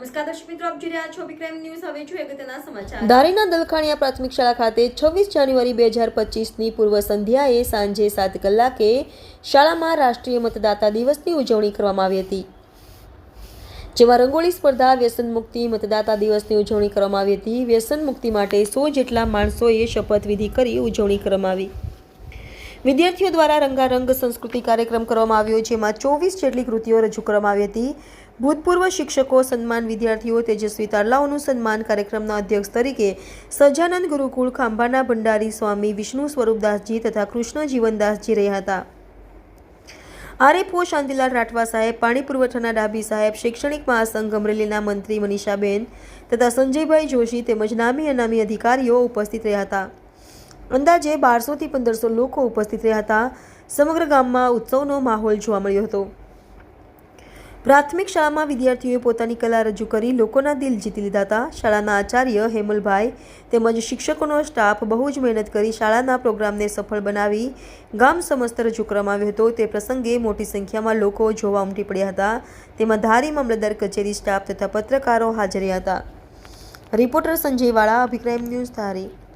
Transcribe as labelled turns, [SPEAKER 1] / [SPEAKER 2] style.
[SPEAKER 1] નમસ્કાર
[SPEAKER 2] દલખાણીયા પ્રાથમિક શાળા ખાતે છવ્વીસ જાન્યુઆરી બે હજાર પચીસની પૂર્વ સંધ્યાએ સાંજે સાત કલાકે શાળામાં રાષ્ટ્રીય મતદાતા દિવસની ઉજવણી કરવામાં આવી હતી. જેમાં રંગોળી સ્પર્ધા, વ્યસન મુક્તિ, મતદાતા દિવસની ઉજવણી કરવામાં આવી હતી. વ્યસન મુક્તિ માટે સો જેટલા માણસોએ શપથવિધિ કરી ઉજવણી કરવામાં આવી. વિદ્યાર્થીઓ દ્વારા રંગારંગ સંસ્કૃતિ કાર્યક્રમ કરવામાં આવ્યો, જેમાં ચોવીસ જેટલી કૃતિઓ રજૂ કરવામાં આવી હતી. ભૂતપૂર્વ શિક્ષકો, સન્માન વિદ્યાર્થીઓ, તેજસ્વી તારલાઓનું સન્માન કાર્યક્રમના અધ્યક્ષ તરીકે સજાનંદ ગુરુકુળ, ખાંભાના ભંડારી સ્વામી, વિષ્ણુ સ્વરૂપદાસજી તથા કૃષ્ણ જીવનદાસજી રહ્યા હતા. આરએફઓ શાંતિલાલ રાઠવા સાહેબ, પાણી પુરવઠાના ડાબી સાહેબ, શૈક્ષણિક મહાસંઘ અમરેલીના મંત્રી મનીષાબેન તથા સંજયભાઈ જોશી તેમજ નામી અનામી અધિકારીઓ ઉપસ્થિત રહ્યા હતા. અંદાજે બારસોથી પંદરસો લોકો ઉપસ્થિત રહ્યા હતા. સમગ્ર ગામમાં ઉત્સવનો માહોલ જોવા મળ્યો હતો. પ્રાથમિક શાળામાં વિદ્યાર્થીઓએ પોતાની કલા રજૂ કરી લોકોના દિલ જીતી લીધા હતા. શાળાના આચાર્ય હેમલભાઈ તેમજ શિક્ષકોનો સ્ટાફ બહુ જ મહેનત કરી શાળાના પ્રોગ્રામને સફળ બનાવી ગામ સમસ્ત રજૂ કરવામાં આવ્યો હતો. તે પ્રસંગે મોટી સંખ્યામાં લોકો જોવા ઉમટી પડ્યા હતા. તેમાં ધારી મામલતદાર કચેરી સ્ટાફ તથા પત્રકારો હાજર હતા. રિપોર્ટર સંજય વાળા અભિક્રાઇમ ન્યૂઝ ધારી.